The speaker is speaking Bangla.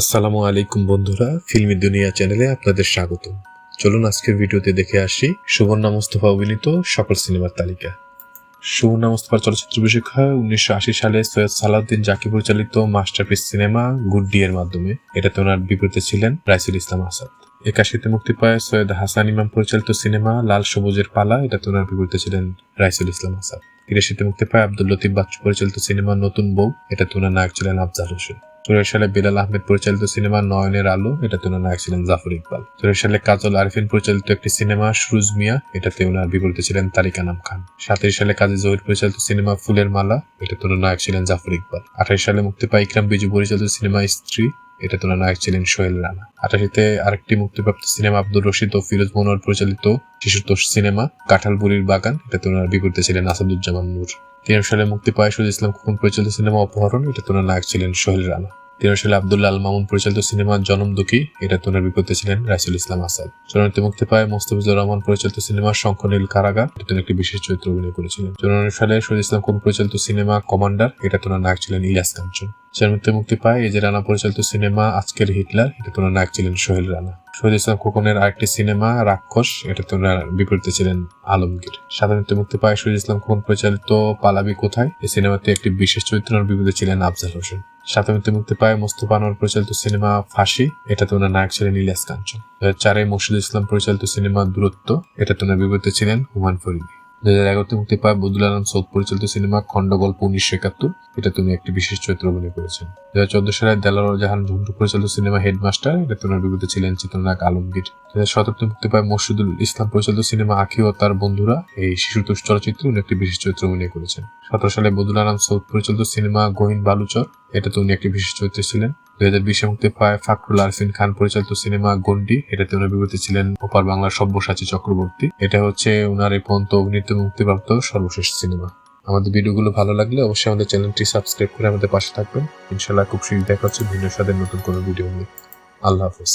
আসসালামু আলাইকুম বন্ধুরা, ফিল্মি দুনিয়া চ্যানেলে আপনাদের স্বাগত চলুন আজকের ভিডিওতে দেখে আসি সুবর্ণা মোস্তফা অভিনীত সকল সিনেমার তালিকা। সুবর্ণা মোস্তফার চলচ্চিত্র হয় উনিশশো আশি সালে সৈয়দ সালাউদ্দিন জাকি পরিচালিত মাস্টারপিস সিনেমা গুড এর মাধ্যমে। এটাতে ওনার বিপরীতে ছিলেন রাইসুল ইসলাম আসাদ। একাশিতে মুক্তি পায় সৈয়দ হাসান ইমাম পরিচালিত সিনেমা লাল সবুজের পালা, এটাতে ওনার বিপরীতে ছিলেন রাইসুল ইসলাম আসাদ। তিরাশিতে মুক্তি পায় আব্দুল লতিফ বাচ্চু পরিচালিত সিনেমা নতুন বউ, এটাতে ওনার নায়ক ছিলেন আফজাল হোসেন। চুরাশি সালে বিলাল আহমেদ পরিচালিত সিনেমা নয়নের আলো এটাতে নায়ক ছিলেন জাফর ইকবাল। চুরাশি সালে কাজল আরিফিন পরিচালিত একটি সিনেমা, সুরুজ মিয়া, এটাতে ওনার বিপরীতে ছিলেন তারিক আনাম খান। সাতাশ সালে কাজী জহির পরিচালিত সিনেমা ফুলের মালা এটাতে ওনার নায়ক ছিলেন জাফর ইকবাল। আঠাশ সালে মুক্তি পায় ইকরাম বিজু পরিচালিত সিনেমা স্ত্রী এটাতে ওনার নায়ক ছিলেন সোহেল রানা। আঠাশিতে আরেকটি মুক্তিপ্রাপ্ত সিনেমা, আব্দুর রশিদ ও ফিরোজ মনোয়ার পরিচালিত শিশুতোষ সিনেমা কাঁঠালবুড়ির বাগান, এটা ওনার বিপরীতে ছিলেন আসাদুজ্জামান নূর। তিরাশি সালে মুক্তি পায় সুজ ইসলাম খোকন পরিচালিত সিনেমা, অপহরণ এটাতে ওনার নায়ক ছিলেন সোহেল রানা। তেরো সালে আব্দুল্লাহ আল মামুন পরিচালিত সিনেমা জনম দুঃখী এটা তোনার বিপরীতে ছিলেন রাইসুল ইসলাম আসাদ। চূড়ান্তে মুক্তি পায় মোস্তাফিজুর রহমান পরিচালিত সিনেমা শঙ্খনীল কারাগার এটা একটি বিশেষ চরিত্র অভিনয় করেছিলেন। চুরানব্বই সালে শহীদ ইসলাম কোন পরিচালিত সিনেমা কমান্ডার এটা তোনার নায়ক ছিলেন ইলিয়াস কাঞ্চন। চেরমিতে মুক্তি পায় এজে রানা পরিচালিত সিনেমা আজকের হিটলার এটা তোনার নায়ক ছিলেন সোহেল রানা। শহীদ ইসলাম খোকনের আরেকটি সিনেমা রাক্ষস এটা তোনার বিপরীতে ছিলেন আলমগীর। সাধারণত মুক্তি পায় শহীদ ইসলাম খোকন পরিচালিত পালাবি কোথায় এই সিনেমাতে একটি বিশেষ চরিত্রের বিপরীতে ছিলেন আফজাল হোসেন। সাতমিতে মুক্তি পায় মোস্তফা আনোয়ার পরিচালিত সিনেমা ফাঁসি এটা তোনার নায়ক ছিলেন ইলিয়াস কাঞ্চন। দু হাজার চারে মুর্শিদ ইসলাম পরিচালিত সিনেমা দূরত্ব এটা তোনার বিপরীতে ছিলেন হুমায়ুন ফরিদি। দু হাজার এগারোতে মুক্তি পায় বদুল আলম সৌদ পরিচালিত সিনেমা খণ্ডগল্প উনিশশো একাত্তর এটা তুমি একটি বিশেষ চরিত্র অভিনয় করেছেন। দু হাজার চোদ্দ সালে দেলাওয়ার জাহান ঝন্টু পরিচালিত সিনেমা হেডমাস্টার এটা তোমার বিপরীতে ছিলেন চিত্রনায়ক আলমগীর। দু সতেরোতে মুক্তি পায় মসজিদুল ইসলাম পরিচালিত সিনেমা আখি ও তার বন্ধুরা। এই শিশুতোষ চলচ্চিত্রে উনি একটি বিশেষ চরিত্র অভিনয় করেছেন। সতেরো সালে বদুল আলম সৌদ পরিচালিত সিনেমা গহিন বালুচর, এটাতে উনি একটি বিশেষ চরিত্রে ছিলেন। দুই হাজার বিশে মুক্তি পায় ফাকরুল আরফিন খান পরিচালিত সিনেমা গন্ডি এটাতে ওনার বিপরীতে ছিলেন ওপার বাংলার সব্যসাচী চক্রবর্তী। এটা হচ্ছে ওনার এই পর্যন্ত অভিনীত মুক্তিপ্রাপ্ত সর্বশেষ সিনেমা। আমাদের ভিডিওগুলো ভালো লাগলে অবশ্যই আমাদের চ্যানেলটি সাবস্ক্রাইব করে আমাদের পাশে থাকবেন। ইনশাল্লাহ খুব শীঘ্রই দেখা হচ্ছে ভিন্ন স্বাদের নতুন কোনো ভিডিও নিয়ে। আল্লাহ হাফেজ।